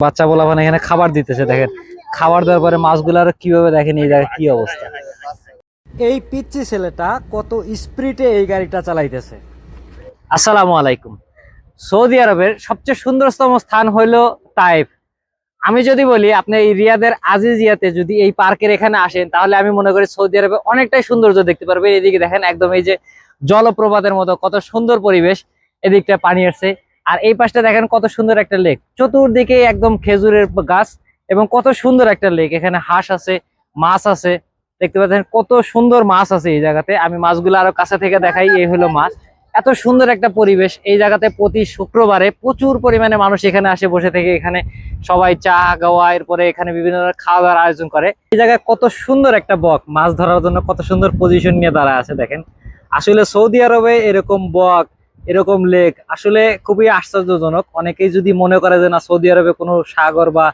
বাচ্চা বলা মানে এখানে খাবার দিতেছে দেখেন। খাবার দেওয়ার পরে মাছগুলার কীভাবে দেখেন এই জায়গায় কি অবস্থা। এই পিচ্ছি ছেলেটা কত স্পিডে এই গাড়িটা চালাইতেছে। আসসালামু আলাইকুম। সৌদি আরবের সবচেয়ে সুন্দরতম স্থান হইল তাইফ। আমি যদি বলি আপনি এই রিয়াদের আজিজিয়াতে যদি এই পার্কের এখানে আসেন তাহলে আমি মনে করি সৌদি আরবে অনেকটাই সৌন্দর্য দেখতে পারবেন। এদিকে দেখেন একদম এই যে জলপ্রপাতের মতো কত সুন্দর পরিবেশ। এদিকটা পানি আসছে। আর এই পাশটা দেখেন কত সুন্দর একটা লেক চতুর্দিকে একদম খেজুরের গাছ এবং কত সুন্দর একটা লেক এখানে হাঁস আছে, মাছ আছে, দেখতে পাচ্ছেন কত সুন্দর মাছ আছে এই জায়গাতে। আমি মাছগুলো আরও কাছে থেকে দেখাই, এই হলো মাছ। এত সুন্দর একটা পরিবেশ এই জায়গাতে প্রতি শুক্রবারে প্রচুর পরিমাণে মানুষ এখানে আসে, বসে থেকে এখানে সবাই চা গাওয়া এরপরে এখানে বিভিন্ন ধরনের খাওয়া দাওয়ার আয়োজন করে। এই জায়গায় কত সুন্দর একটা বক, মাছ ধরার জন্য কত সুন্দর পজিশন নিয়ে দাঁড়ায় আছে দেখেন। আসলে সৌদি আরবে এরকম বক এরকম লেক। আসলে খুবই আশ্চর্যজনক। অনেকেই যদি মনে করে যে, না, সৌদি আরবে কোনো সাগর বা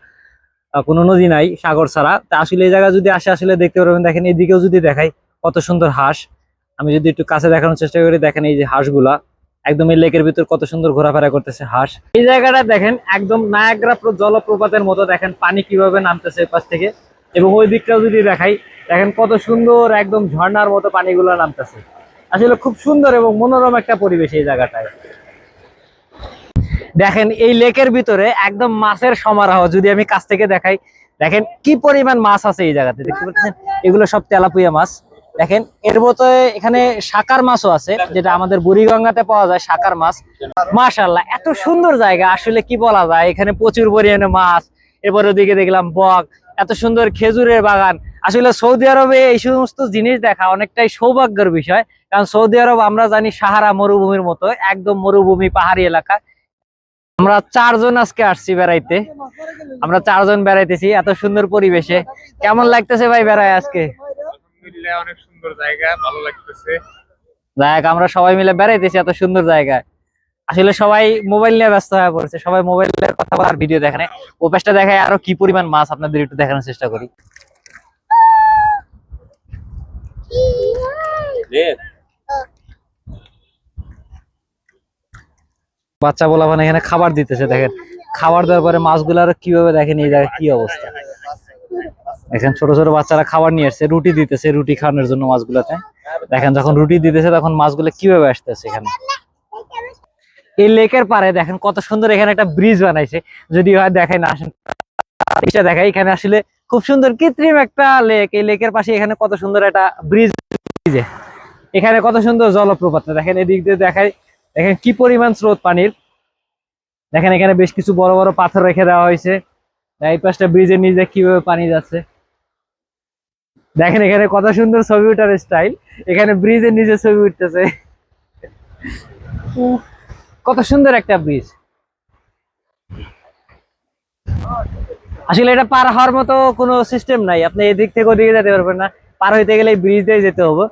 কোনো নদী নাই, সাগর ছাড়া, তা আসলে এই জায়গায় যদি আসে, আসলে দেখতে পারবেন। দেখেন, এদিকেও যদি দেখাই, কত সুন্দর হাঁস। আমি যদি একটু কাছে দেখানোর চেষ্টা করি, দেখেন এই যে হাঁসগুলা। একদম এই লেকের ভিতর কত সুন্দর ঘোরাফেরা করতেছে হাঁস। এই জায়গাটা দেখেন, একদম নায়াগ্রা জলপ্রপাতের মতো। দেখেন পানি কীভাবে নামতেছে এই পাশ থেকে। এবং ওই দিকটাও যদি দেখাই, দেখেন কত সুন্দর একদম ঝর্ণার মতো পানিগুলো নামতেছে। আসলে খুব সুন্দর এবং মনোরম একটা পরিবেশ এই জায়গাটায়। দেখেন, এই লেকের ভিতরে একদম মাছের সমারোহ, যদি আমি কাছ থেকে দেখাই। দেখেন, কি পরিমাণ মাছ আছে এই জায়গাতে, দেখতে পাচ্ছেন? এগুলো সব তেলাপুয়া মাছ। দেখেন, এর মতো এখানে শাকার মাছও আছে, যেটা আমাদের বুড়িগঙ্গাতে পাওয়া যায় শাকার মাছ। মাশাল্লাহ এত সুন্দর জায়গা, আসলে কি বলা যায়? এখানে প্রচুর পরিমাণে মাছ, এরপর ওদিকে দেখলাম বক, এত সুন্দর খেজুরের বাগান। আসলে সৌদি আরবে এই সমস্ত জিনিস দেখা অনেকটাই সৌভাগ্যের বিষয়। কারণ সৌদি আরব আমরা জানি সাহারা মরুভূমির মতো একদম মরুভূমি পাহাড়ি এলাকা। আমরা চারজন আজকে আসছি বেড়াইতে। আমরা চারজন বেড়াইতেছি এত সুন্দর পরিবেশে। কেমন লাগতেছে ভাই বেড়ায় আজকে? আলহামদুলিল্লাহ অনেক সুন্দর জায়গা ভালো লাগতেছে। দেখ আমরা সবাই মিলে বেড়াইতেছি এত সুন্দর জায়গায় আসলে সবাই মোবাইল নিয়ে ব্যস্ত হয়ে পড়ছে সবাই মোবাইলের কথা বলার ভিডিও দেখে ও পাশটা দেখায় আরও কি পরিমাণ মাছ আপনাদের একটু দেখানোর চেষ্টা করি। বাচ্চা বলা মানে এখানে খাবার দিতেছে, দেখেন। খাবার দেওয়ার পরে মাছগুলার কীভাবে দেখেন, এই জায়গায় কি অবস্থা? দেখেন, ছোট ছোট বাচ্চারা খাবার নিয়ে আসছে, রুটি দিতেছে, রুটি খাওয়ানোর জন্য মাছগুলাতে। দেখেন, যখন রুটি দিতেছে, তখন মাছগুলো কীভাবে আসতেছে এখানে? এই লেকের পারে দেখেন, কত সুন্দর এখানে একটা ব্রিজ বানাইছে। যদি হয়, দেখেন, আসেন। এটা দেখাই, এখানে আসলে খুব সুন্দর কৃত্রিম একটা লেক এই লেকের পাশে এখানে কত সুন্দর একটা ব্রিজ এখানে কত সুন্দর জলপ্রপাত। দেখেন, এদিক দিয়ে দেখাই দেখেন কি পরিমাণ স্রোত পানির? দেখেন এখানে বেশ কিছু বড় বড় পাথর রেখে দেওয়া হয়েছে। এই পাশটা ব্রিজের নিচে কীভাবে পানি যাচ্ছে। দেখেন এখানে কত সুন্দর ছবি ওঠার স্টাইল এখানে ব্রিজের নিচে ছবি উঠতেছে। কত সুন্দর একটা ব্রিজ। আসলে এটা পার হওয়ার মতো কোনো সিস্টেম নাই। আপনি এদিক থেকে ওদিকে যেতে পারবেন না। পার হইতে গেলে ব্রিজ দিয়ে যেতে হবে।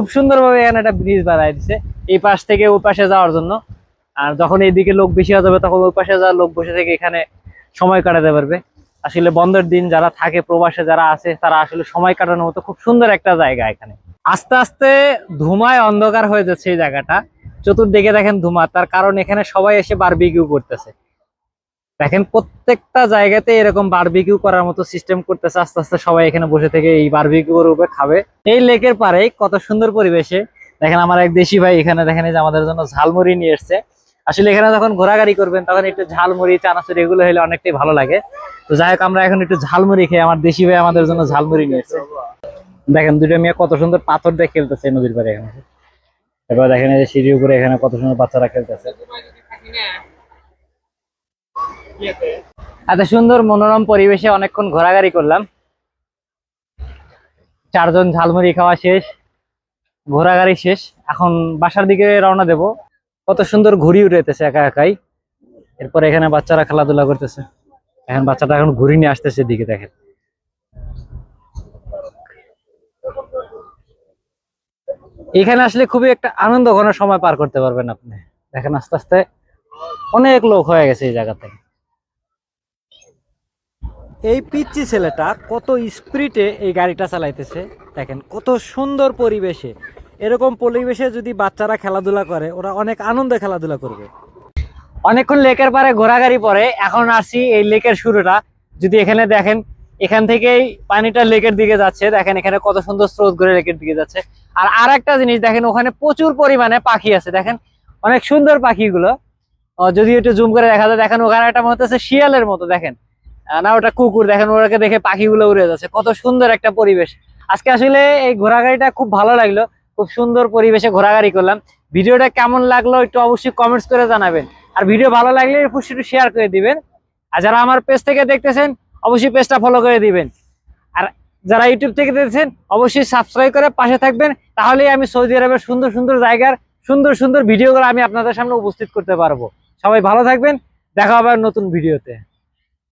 খুব সুন্দরভাবে এখানে একটা ব্রিজ বানাই দিছে। এই পাশ থেকে ওই পাশে যাওয়ার জন্য। আর যখন এইদিকে লোক বেশি হয়ে যাবে, তখন ওই পাশে যাওয়ার লোক বসে থেকে এখানে সময় কাটাতে পারবে। আসলে বন্ধের দিন যারা থাকে, প্রবাসে যারা আছে, তারা আসলে সময় কাটানোর মতো খুব সুন্দর একটা জায়গা এখানে। আস্তে আস্তে ধুমায় অন্ধকার হয়ে যাচ্ছে এই জায়গাটা। চতুর্দিকে দেখেন ধুমা, তার কারণ এখানে সবাই এসে বারবিকিউ করতেছে। দেখেন, প্রত্যেকটা জায়গাতে এরকম বারবিকিউ করার মতো সিস্টেম করতেছে। আস্তে আস্তে সবাই এখানে বসে থেকে এই বারবিকিউ রূপে খাবে। এই লেকের পারে কত সুন্দর পরিবেশে, দেখেন আমার এক দেশি ভাই এখানে দেখেন যে আমাদের জন্য ঝালমুড়ি নিয়ে এসছে। আসলে এখানে যখন ঘোরাঘুরি করবেন, তখন একটু ঝালমুড়ি, চানাচুরি এগুলো হলে অনেকটাই ভালো লাগে। তো যাই হোক, আমরা এখন একটু ঝালমুড়ি খেয়ে আমার দেশি ভাই আমাদের জন্য ঝালমুড়ি নিয়ে এসছে। দেখেন, দুটো মেয়ে কত সুন্দর পাথর দিয়ে খেলতেছে নদীর পাড়ে। এখানে এবার দেখেন সিঁড়ির উপরে এখানে কত সুন্দর বাচ্চারা খেলতেছে। এত সুন্দর মনোরম পরিবেশে অনেকক্ষণ ঘোরাঘুরি করলাম। চারজন ঝালমুড়ি খাওয়া শেষ, ঘোরাঘুরি শেষ। এখন বাসার দিকে রওনা দেব। কত সুন্দর ঘুড়ি উঠেতেছে একা একাই। এরপর এখানে বাচ্চারা খেলাধুলা করতেছে। এখন বাচ্চাটা এখন ঘুরি নিয়ে আসতেছে দিকে দেখেন। এখানে আসলে খুবই একটা আনন্দ ঘন সময় পার করতে পারবেন আপনি। দেখেন আস্তে আস্তে অনেক লোক হয়ে গেছে এই জায়গাতে এই পিচ্চি ছেলেটা কত স্পিডে এই গাড়িটা চালাইতেছে। দেখেন, কত সুন্দর পরিবেশে। এরকম পরিবেশে যদি বাচ্চারা খেলাধুলা করে, ওরা অনেক আনন্দে খেলাধুলা করবে। অনেকক্ষণ লেকের পারে ঘোরাঘুরি পরে, এখন আসি এই লেকের শুরুটা। যদি এখানে দেখেন, এখান থেকেই পানিটা লেকের দিকে যাচ্ছে। দেখেন, এখানে কত সুন্দর স্রোত ঘুরে লেকের দিকে যাচ্ছে। আর আরেকটা জিনিস, দেখেন, ওখানে প্রচুর পরিমাণে পাখি আছে। দেখেন, অনেক সুন্দর পাখিগুলো। যদি একটু জুম করে দেখা যায়, দেখেন, ওখানে একটা মনে হচ্ছে শিয়ালের মতো। দেখেন না, ওটা কুকুর, দেখেন ওটাকে দেখে পাখিগুলো উড়ে যাচ্ছে। কত সুন্দর একটা পরিবেশ। আজকে আসলে এই ঘোরাঘুরিটা খুব ভালো লাগল। খুব সুন্দর পরিবেশে ঘোরাঘুরি করলাম। ভিডিওটা কেমন লাগল একটু অবশ্যই কমেন্টস করে জানাবেন। আর ভিডিও ভালো লাগলে একটু শেয়ার করে দিবেন। আর যারা আমার পেজ থেকে দেখতেছেন, অবশ্যই পেজটা ফলো করে দিবেন। আর যারা ইউটিউব থেকে দেখতেছেন, অবশ্যই সাবস্ক্রাইব করে পাশে থাকবেন। তাহলেই আমি সৌদি আরবের সুন্দর সুন্দর জায়গার সুন্দর সুন্দর ভিডিওগুলো আমি আপনাদের সামনে উপস্থিত করতে পারব। সবাই ভালো থাকবেন। দেখা হবে নতুন ভিডিওতে